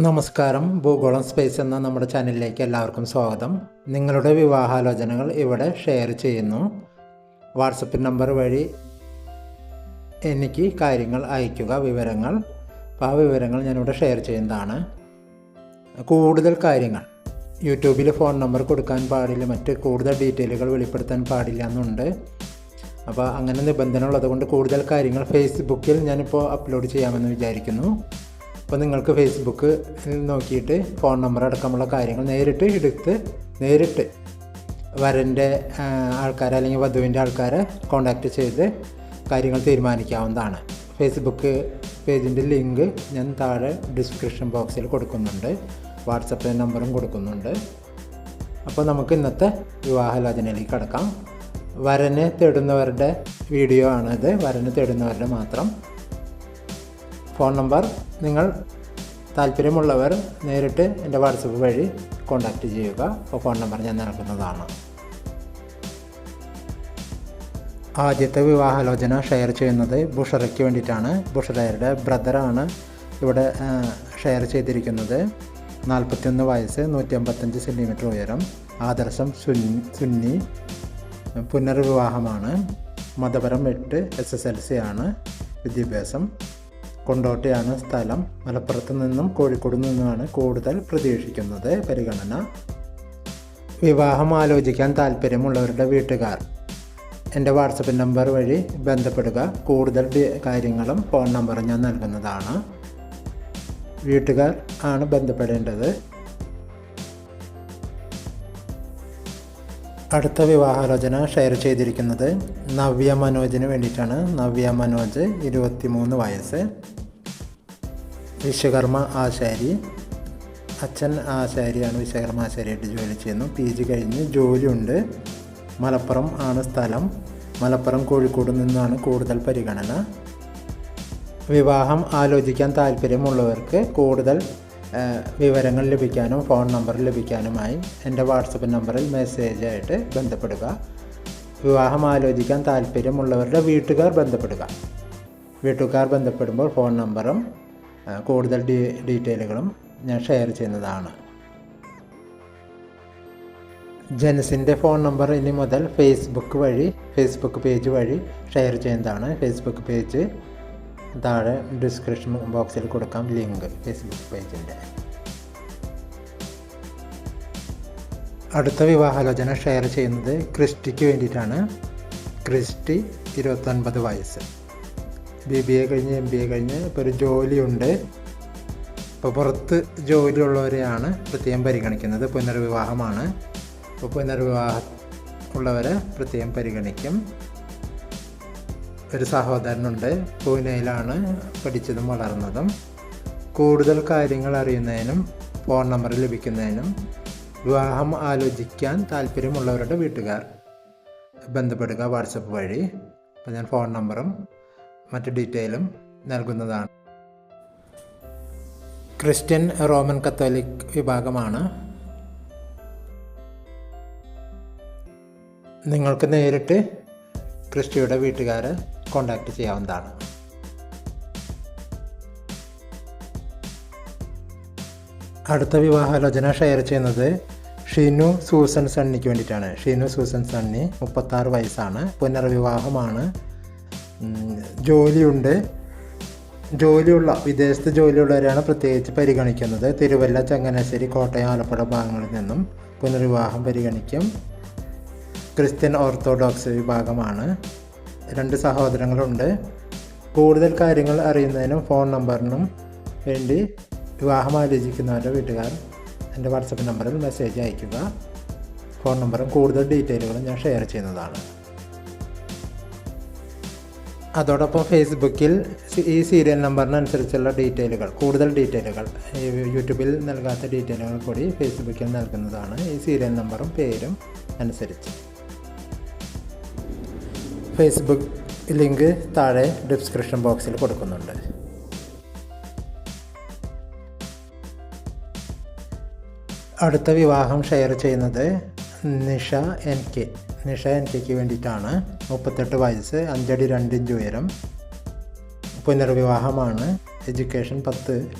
നമസ്കാരം. ഭൂഗോളം സ്പേസ് എന്ന നമ്മുടെ ചാനലിലേക്ക് എല്ലാവർക്കും സ്വാഗതം. നിങ്ങളുടെ വിവാഹാലോചനകൾ ഇവിടെ ഷെയർ ചെയ്യുന്നു. വാട്സപ്പ് നമ്പർ വഴി എനിക്ക് കാര്യങ്ങൾ അയയ്ക്കുക വിവരങ്ങൾ. അപ്പോൾ ആ വിവരങ്ങൾ ഞാനിവിടെ ഷെയർ ചെയ്യുന്നതാണ്. കൂടുതൽ കാര്യങ്ങൾ. യൂട്യൂബിൽ ഫോൺ നമ്പർ കൊടുക്കാൻ പാടില്ല മറ്റ് കൂടുതൽ ഡീറ്റെയിലുകൾ വെളിപ്പെടുത്താൻ പാടില്ല എന്നുണ്ട്. അപ്പോൾ അങ്ങനെ നിബന്ധന ഉള്ളതുകൊണ്ട് കൂടുതൽ കാര്യങ്ങൾ ഫേസ്ബുക്കിൽ ഞാനിപ്പോൾ അപ്ലോഡ് ചെയ്യാമെന്ന് വിചാരിക്കുന്നു. അപ്പോൾ നിങ്ങൾക്ക് ഫേസ്ബുക്ക് നോക്കിയിട്ട് ഫോൺ നമ്പർ അടക്കമുള്ള കാര്യങ്ങൾ നേരിട്ട് എടുത്ത് നേരിട്ട് വരന്റെ ആൾക്കാരെ അല്ലെങ്കിൽ വധുവിന്റെ ആൾക്കാരെ കോണ്ടാക്റ്റ് ചെയ്ത് കാര്യങ്ങൾ തീരുമാനിക്കാവുന്നതാണ്. ഫേസ്ബുക്ക് പേജിന്റെ ലിങ്ക് ഞാൻ താഴെ ഡിസ്ക്രിപ്ഷൻ ബോക്സിൽ കൊടുക്കുന്നുണ്ട്. വാട്സപ്പ് നമ്പറും കൊടുക്കുന്നുണ്ട്. അപ്പോൾ നമുക്ക് ഇന്നത്തെ വിവാഹലോചനയിലേക്ക് കടക്കാം. വരനെ തേടുന്നവരുടെ വീഡിയോ ആണിത്. വരനെ തേടുന്നവരുടെ മാത്രം ഫോൺ നമ്പർ നിങ്ങൾ താല്പര്യമുള്ളവർ നേരിട്ട് എന്റെ വാട്സപ്പ് വഴി കോൺടാക്റ്റ് ചെയ്യുക. അപ്പോൾ ഫോൺ നമ്പർ ഞാൻ നൽകുന്നതാണ്. ആദ്യത്തെ വിവാഹാലോചന ഷെയർ ചെയ്യുന്നത് ബുഷറയ്ക്ക് വേണ്ടിയിട്ടാണ്. ബുഷറയുടെ ബ്രദറാണ് ഇവിടെ ഷെയർ ചെയ്തിരിക്കുന്നത്. നാൽപ്പത്തിയൊന്ന് വയസ്സ് നൂറ്റി അമ്പത്തഞ്ച് സെന്റിമീറ്റർ ഉയരം ആദർശം സുന്നി പുനർവിവാഹമാണ് മതപരം എട്ട് എസ് എസ് എൽ സി ആണ് വിദ്യാഭ്യാസം കൊണ്ടോട്ടിയാണ് സ്ഥലം. മലപ്പുറത്ത് നിന്നും കോഴിക്കോട് നിന്നുമാണ് കൂടുതൽ പ്രതീക്ഷിക്കുന്നത്. പരിഗണന. വിവാഹം ആലോചിക്കാൻ താല്പര്യമുള്ളവരുടെ വീട്ടുകാർ. എന്റെ വാട്സപ്പ് നമ്പർ വഴി ബന്ധപ്പെടുക. കൂടുതൽ കാര്യങ്ങളും ഫോൺ നമ്പറും ഞാൻ നൽകുന്നതാണ്. വീട്ടുകാർ ആണ് ബന്ധപ്പെടേണ്ടത്. അടുത്ത വിവാഹാലോചന ഷെയർ ചെയ്തിരിക്കുന്നത് നവ്യ മനോജിന് വേണ്ടിയിട്ടാണ്. നവ്യ മനോജ് ഇരുപത്തിമൂന്ന് വയസ്സ്. വിശ്വകർമ്മ ആശാരി. അച്ഛൻ ആശാരിയാണ് വിശ്വകർമ്മ ആശാരിയായിട്ട് ജോലി ചെയ്യുന്നു. പി ജി കഴിഞ്ഞ് ജോലിയുണ്ട്. മലപ്പുറം ആണ് സ്ഥലം. മലപ്പുറം കോഴിക്കോട് നിന്നാണ് കൂടുതൽ പരിഗണന. വിവാഹം ആലോചിക്കാൻ താല്പര്യമുള്ളവർക്ക് കൂടുതൽ വിവരങ്ങൾ ലഭിക്കാനും ഫോൺ നമ്പർ ലഭിക്കാനുമായി എന്റെ വാട്സപ്പ് നമ്പറിൽ മെസ്സേജ് മെസ്സേജായിട്ട് ബന്ധപ്പെടുക. വിവാഹം ആലോചിക്കാൻ താല്പര്യമുള്ളവരുടെ വീട്ടുകാർ ബന്ധപ്പെടുക. വീട്ടുകാർ ബന്ധപ്പെടുമ്പോൾ ഫോൺ നമ്പറും കൂടുതൽ ഡീറ്റെയിലുകളും ഞാൻ ഷെയർ ചെയ്യുന്നതാണ്. ജെൻസിന്റെ ഫോൺ നമ്പർ ഇനി മുതൽ ഫേസ്ബുക്ക് വഴി ഫേസ്ബുക്ക് പേജ് വഴി ഷെയർ ചെയ്യുന്നതാണ്. ഫേസ്ബുക്ക് പേജ് താഴെ ഡിസ്ക്രിപ്ഷൻ ബോക്സിൽ കൊടുക്കാം ലിങ്ക് ഫേസ്ബുക്ക് പേജിന്റെ അടുത്ത വിവാഹാലോചന ഷെയർ ചെയ്യുന്നത് ക്രിസ്റ്റിക്ക് വേണ്ടിയിട്ടാണ്. ക്രിസ്റ്റി ഇരുപത്തൊൻപത് വയസ്സ്. ബി ബി എ കഴിഞ്ഞ് എം ബി എ കഴിഞ്ഞ് ഇപ്പോൾ ഒരു ജോലിയുണ്ട്. ഇപ്പോൾ പുറത്ത് ജോലിയുള്ളവരെയാണ് പ്രത്യേകം പരിഗണിക്കുന്നത്. പുനർവിവാഹമാണ്. ഇപ്പോൾ പുനർവിവാഹ ഉള്ളവരെ പ്രത്യേകം പരിഗണിക്കും. ഒരു സഹോദരനുണ്ട്. പൂനെയിലാണ് പഠിച്ചതും വളർന്നതും. കൂടുതൽ കാര്യങ്ങൾ അറിയുന്നതിനും ഫോൺ നമ്പർ ലഭിക്കുന്നതിനും വിവാഹം ആലോചിക്കാൻ താല്പര്യമുള്ളവരുടെ വീട്ടുകാർ ബന്ധപ്പെടുക വാട്സപ്പ് വഴി. അപ്പോൾ ഞാൻ ഫോൺ നമ്പറും മറ്റ് ഡീറ്റെയിലും നൽകുന്നതാണ്. ക്രിസ്ത്യൻ റോമൻ കത്തോലിക് വിഭാഗമാണ്. നിങ്ങൾക്ക് നേരിട്ട് ക്രിസ്റ്റിയുടെ വീട്ടുകാരെ കോണ്ടാക്ട് ചെയ്യാവുന്നതാണ്. അടുത്ത വിവാഹാലോചന ഷെയർ ചെയ്യുന്നത് ഷിനു സൂസൻ സണ്ണിക്ക് വേണ്ടിയിട്ടാണ്. ഷിനു സൂസൻ സണ്ണി മുപ്പത്താറ് വയസ്സാണ്. പുനർവിവാഹമാണ്. ജോലിയുണ്ട്. ജോലിയുള്ള വിദേശത്ത് ജോലിയുള്ളവരെയാണ് പ്രത്യേകിച്ച് പരിഗണിക്കുന്നത്. തിരുവല്ല ചങ്ങനാശ്ശേരി കോട്ടയം ആലപ്പുഴ ഭാഗങ്ങളിൽ നിന്നും പുനർവിവാഹം പരിഗണിക്കും. ക്രിസ്ത്യൻ ഓർത്തഡോക്സ് വിഭാഗമാണ്. രണ്ട് സഹോദരങ്ങളുണ്ട്. കൂടുതൽ കാര്യങ്ങൾ അറിയുന്നതിനും ഫോൺ നമ്പറിനും വേണ്ടി വിവാഹം ആലോചിക്കുന്നവരുടെ വീട്ടുകാർ എന്റെ വാട്സപ്പ് നമ്പറിൽ മെസ്സേജ് അയയ്ക്കുക. ഫോൺ നമ്പറും കൂടുതൽ ഡീറ്റെയിലുകളും ഞാൻ ഷെയർ ചെയ്യുന്നതാണ്. അതോടൊപ്പം ഫേസ്ബുക്കിൽ ഈ സീരിയൽ നമ്പറിനനുസരിച്ചുള്ള ഡീറ്റെയിലുകൾ കൂടുതൽ ഡീറ്റെയിലുകൾ യൂട്യൂബിൽ നൽകാത്ത ഡീറ്റെയിലുകൾ കൂടി ഫേസ്ബുക്കിൽ നൽകുന്നതാണ് ഈ സീരിയൽ നമ്പറും പേരും അനുസരിച്ച്. ഫേസ്ബുക്ക് ലിങ്ക് താഴെ ഡിസ്ക്രിപ്ഷൻ ബോക്സിൽ കൊടുക്കുന്നുണ്ട്. അടുത്ത വിവാഹം ഷെയർ ചെയ്യുന്നത് Nisha N K. Nisha N കെക്ക് വേണ്ടിയിട്ടാണ് മുപ്പത്തെട്ട് വയസ്സ് അഞ്ചടി രണ്ട് ഇഞ്ച് ഉയരം പുനർവിവാഹമാണ് എഡ്യൂക്കേഷൻ പത്ത്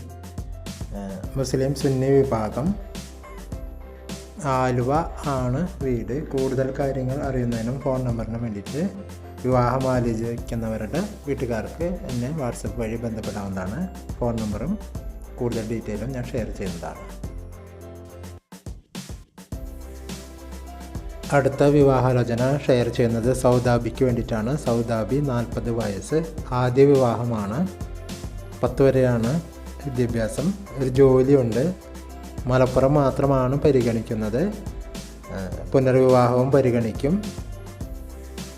മുസ്ലിം സുന്നി വിഭാഗം ആലുവ ആണ് വീട്. കൂടുതൽ കാര്യങ്ങൾ അറിയുന്നതിനും ഫോൺ നമ്പറിനും വേണ്ടിയിട്ട് വിവാഹം ആലോചിക്കുന്നവരുടെ വീട്ടുകാർക്ക് എന്നെ വാട്സപ്പ് വഴി ബന്ധപ്പെടാവുന്നതാണ്. ഫോൺ നമ്പറും കൂടുതൽ ഡീറ്റെയിലും ഞാൻ ഷെയർ ചെയ്യുന്നതാണ്. അടുത്ത വിവാഹാലോചന ഷെയർ ചെയ്യുന്നത് സൗദാബിക്ക് വേണ്ടിയിട്ടാണ്. സൗദാബി നാൽപ്പത് വയസ്സ്. ആദ്യ വിവാഹമാണ്. പത്ത് വരെയാണ് വിദ്യാഭ്യാസം. ഒരു ജോലിയുണ്ട്. മലപ്പുറം മാത്രമാണ് പരിഗണിക്കുന്നത്. പുനർവിവാഹവും പരിഗണിക്കും.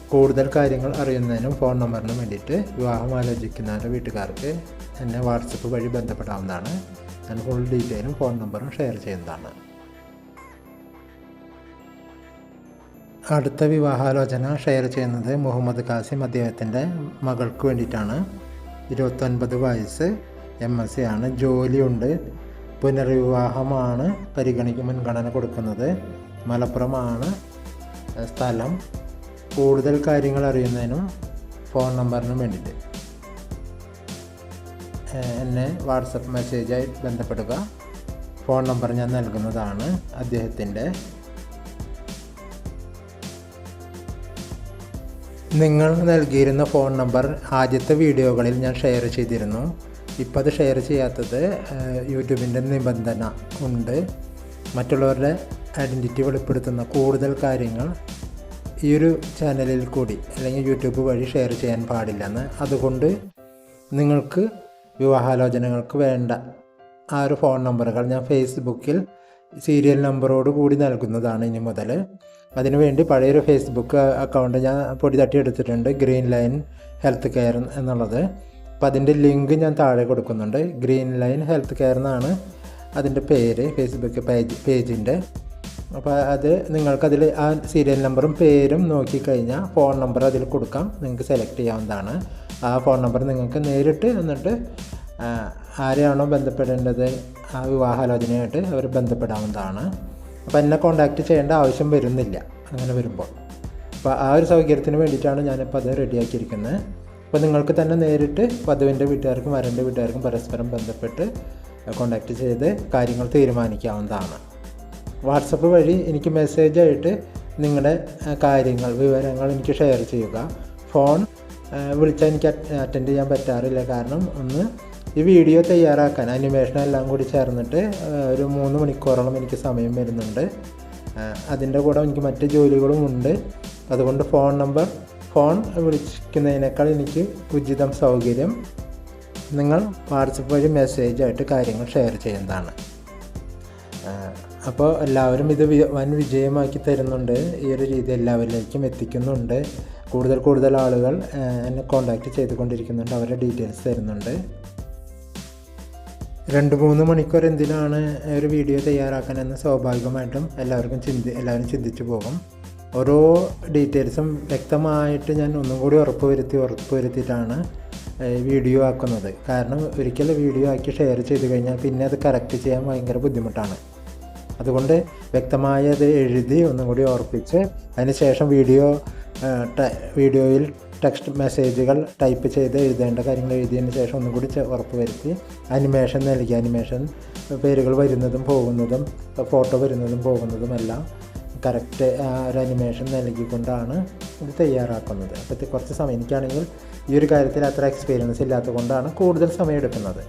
കൂടുതൽ കാര്യങ്ങൾ അറിയുന്നതിനും ഫോൺ നമ്പറിനും വേണ്ടിയിട്ട് വിവാഹം ആലോചിക്കുന്നവരുടെ വീട്ടുകാർക്ക് എന്നെ വാട്സപ്പ് വഴി ബന്ധപ്പെടാവുന്നതാണ്. ഞാൻ ഫുൾ ഡീറ്റെയിലും ഫോൺ നമ്പറും ഷെയർ ചെയ്യുന്നതാണ്. അടുത്ത വിവാഹാലോചന ഷെയർ ചെയ്യുന്നത് മുഹമ്മദ് കാസിം അദ്ദേഹത്തിന്റെ മകൾക്ക് വേണ്ടിയിട്ടാണ്. ഇരുപത്തൊൻപത് വയസ്സ് എം എസ് സി ആണ്. ജോലിയുണ്ട്. പുനർവിവാഹമാണ് പരിഗണിക്ക് മുൻഗണന കൊടുക്കുന്നത്. മലപ്പുറമാണ് സ്ഥലം. കൂടുതൽ കാര്യങ്ങൾ അറിയുന്നതിനും ഫോൺ നമ്പറിനും വേണ്ടിയിട്ട്. എന്നെ വാട്സപ്പ് മെസ്സേജായി ബന്ധപ്പെടുക. ഫോൺ നമ്പർ ഞാൻ നൽകുന്നതാണ് അദ്ദേഹത്തിന്റെ നിങ്ങൾ നൽകിയിരുന്ന ഫോൺ നമ്പർ ആദ്യത്തെ വീഡിയോകളിൽ ഞാൻ ഷെയർ ചെയ്തിരുന്നു. ഇപ്പോൾ അത് ഷെയർ ചെയ്യാത്തത് യൂട്യൂബിന്റെ നിബന്ധന ഉണ്ട്. മറ്റുള്ളവരുടെ ഐഡന്റിറ്റി വെളിപ്പെടുത്തുന്ന കൂടുതൽ കാര്യങ്ങൾ ഈ ഒരു ചാനലിൽ കൂടി അല്ലെങ്കിൽ യൂട്യൂബ് വഴി ഷെയർ ചെയ്യാൻ പാടില്ലെന്ന്. അതുകൊണ്ട് നിങ്ങൾക്ക് വിവാഹാലോചനകൾക്ക് വേണ്ട ആ ഒരു ഫോൺ നമ്പറുകൾ ഞാൻ ഫേസ്ബുക്കിൽ സീരിയൽ നമ്പറോട് കൂടി നൽകുന്നതാണ് ഇനി മുതൽ. അതിനുവേണ്ടി പഴയൊരു ഫേസ്ബുക്ക് അക്കൗണ്ട് ഞാൻ പൊടി തട്ടി എടുത്തിട്ടുണ്ട് ഗ്രീൻ ലൈൻ ഹെൽത്ത് കെയർ എന്നുള്ളത്. അപ്പോൾ അതിന്റെ ലിങ്ക് ഞാൻ താഴെ കൊടുക്കുന്നുണ്ട്. ഗ്രീൻ ലൈൻ ഹെൽത്ത് കെയർ എന്നാണ് അതിന്റെ പേര് ഫേസ്ബുക്ക് പേജ് പേജിന്റെ. അപ്പോൾ അത് നിങ്ങൾക്കതിൽ ആ സീരിയൽ നമ്പറും പേരും നോക്കിക്കഴിഞ്ഞാൽ ഫോൺ നമ്പർ അതിൽ കൊടുക്കാം. നിങ്ങൾക്ക് സെലക്ട് ചെയ്യാവുന്നതാണ്. ആ ഫോൺ നമ്പർ നിങ്ങൾക്ക് നേരിട്ട് എന്നിട്ട് ആരെയാണോ ബന്ധപ്പെടേണ്ടത് ആ വിവാഹാലോചനയായിട്ട് അവർ ബന്ധപ്പെടാവുന്നതാണ്. അപ്പോൾ എന്നെ കോണ്ടാക്റ്റ് ചെയ്യേണ്ട ആവശ്യം വരുന്നില്ല. അങ്ങനെ വരുമ്പോൾ. അപ്പോൾ ആ ഒരു സൗകര്യത്തിന് വേണ്ടിയിട്ടാണ് ഞാനിപ്പോൾ അത് റെഡിയാക്കിയിരിക്കുന്നത്. അപ്പോൾ നിങ്ങൾക്ക് തന്നെ നേരിട്ട് വധുവിന്റെ വീട്ടുകാർക്കും വരന്റെ വീട്ടുകാർക്കും പരസ്പരം ബന്ധപ്പെട്ട് കോണ്ടാക്റ്റ് ചെയ്ത് കാര്യങ്ങൾ തീരുമാനിക്കാവുന്നതാണ്. വാട്സപ്പ് വഴി എനിക്ക് മെസ്സേജായിട്ട് നിങ്ങളുടെ കാര്യങ്ങൾ വിവരങ്ങൾ എനിക്ക് ഷെയർ ചെയ്യുക. ഫോൺ വിളിച്ചാൽ എനിക്ക് അറ്റൻഡ് ചെയ്യാൻ പറ്റാറില്ല. കാരണം ഒന്ന് ഈ വീഡിയോ തയ്യാറാക്കാൻ അനിമേഷൻ എല്ലാം കൂടി ചേർന്നിട്ട് ഒരു മൂന്ന് മണിക്കൂറോളം എനിക്ക് സമയം വരുന്നുണ്ട്. അതിന്റെ കൂടെ എനിക്ക് മറ്റ് ജോലികളും ഉണ്ട്. അതുകൊണ്ട് ഫോൺ നമ്പർ ഫോൺ വിളിക്കുന്നതിനേക്കാൾ എനിക്ക് ഉചിതം സൗകര്യം. നിങ്ങൾ വാട്സപ്പ് വഴി മെസ്സേജായിട്ട് കാര്യങ്ങൾ ഷെയർ ചെയ്യുന്നതാണ്. അപ്പോൾ എല്ലാവരും ഇത് വൻ വിജയമാക്കി തരുന്നുണ്ട്. ഈ ഒരു രീതി എല്ലാവരിലേക്കും എത്തിക്കുന്നുണ്ട്. കൂടുതൽ കൂടുതൽ ആളുകൾ എന്നെ കോൺടാക്റ്റ് ചെയ്തുകൊണ്ടിരിക്കുന്നുണ്ട്. അവരുടെ ഡീറ്റെയിൽസ് തരുന്നുണ്ട്. രണ്ട് മൂന്ന് മണിക്കൂർ എന്തിനാണ് ഒരു വീഡിയോ തയ്യാറാക്കാനെന്ന് സ്വാഭാവികമായിട്ടും എല്ലാവർക്കും ചിന്തി എല്ലാവരും ചിന്തിച്ചു പോകും. ഓരോ ഡീറ്റെയിൽസും വ്യക്തമായിട്ട് ഞാൻ ഒന്നും കൂടി ഉറപ്പ് വരുത്തി ഉറപ്പ് വരുത്തിയിട്ടാണ് വീഡിയോ ആക്കുന്നത്. കാരണം ഒരിക്കൽ വീഡിയോ ആക്കി ഷെയർ ചെയ്ത് കഴിഞ്ഞാൽ പിന്നെ അത് കറക്റ്റ് ചെയ്യാൻ ഭയങ്കര ബുദ്ധിമുട്ടാണ്. അതുകൊണ്ട് വ്യക്തമായത് എഴുതി ഒന്നും കൂടി ഉറപ്പിച്ച് അതിന് ശേഷം വീഡിയോ വീഡിയോയിൽ ടെക്സ്റ്റ് മെസ്സേജുകൾ ടൈപ്പ് ചെയ്ത് എഴുതേണ്ട കാര്യങ്ങൾ എഴുതിയതിന് ശേഷം ഒന്നും കൂടി ഉറപ്പ് വരുത്തി. അനിമേഷൻ നൽകി. അനിമേഷൻ പേരുകൾ വരുന്നതും പോകുന്നതും ഫോട്ടോ വരുന്നതും പോകുന്നതും എല്ലാം കറക്റ്റ് ഒരു അനിമേഷൻ നൽകിക്കൊണ്ടാണ് ഇത് തയ്യാറാക്കുന്നത്. അപ്പോൾ കുറച്ച് സമയം എനിക്കാണെങ്കിൽ ഈ ഒരു കാര്യത്തിൽ അത്ര എക്സ്പീരിയൻസ് ഇല്ലാത്തത് കൊണ്ടാണ് കൂടുതൽ സമയം എടുക്കുന്നത്.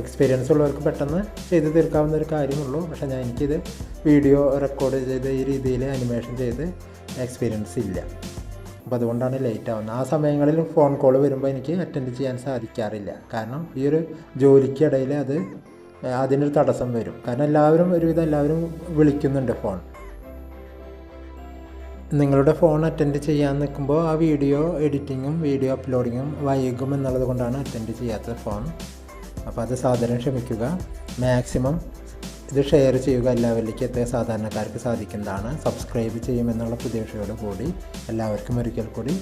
എക്സ്പീരിയൻസ് ഉള്ളവർക്ക് പെട്ടെന്ന് ചെയ്ത് തീർക്കാവുന്ന ഒരു കാര്യമുള്ളൂ. പക്ഷേ ഞാൻ എനിക്കിത് വീഡിയോ റെക്കോർഡ് ചെയ്ത് ഈ രീതിയിൽ അനിമേഷൻ ചെയ്ത് എക്സ്പീരിയൻസ് ഇല്ല. അപ്പോൾ അതുകൊണ്ടാണ് ലേറ്റ് ആവുന്നത്. ആ സമയങ്ങളിൽ ഫോൺ കോൾ വരുമ്പോൾ എനിക്ക് അറ്റൻഡ് ചെയ്യാൻ സാധിക്കാറില്ല. കാരണം ഈ ഒരു ജോലിക്കിടയിൽ അത് അതിനൊരു തടസ്സം വരും. കാരണം എല്ലാവരും ഒരുവിധം എല്ലാവരും വിളിക്കുന്നുണ്ട് ഫോൺ നിങ്ങളുടെ ഫോൺ അറ്റൻഡ് ചെയ്യാൻ നിൽക്കുമ്പോൾ ആ വീഡിയോ എഡിറ്റിങ്ങും വീഡിയോ അപ്ലോഡിങ്ങും വൈകും എന്നുള്ളത് കൊണ്ടാണ് അറ്റൻഡ് ചെയ്യാത്ത ഫോൺ അപ്പോൾ അത് സാധാരണ ക്ഷമിക്കുക. മാക്സിമം ഇത് ഷെയർ ചെയ്യുക എല്ലാവരിലേക്കും എത്തിയ സാധാരണക്കാർക്ക് സാധിക്കുന്നതാണ്. സബ്സ്ക്രൈബ് ചെയ്യുമെന്നുള്ള പ്രതീക്ഷയോട് കൂടി എല്ലാവർക്കും ഒരിക്കൽ കൂടി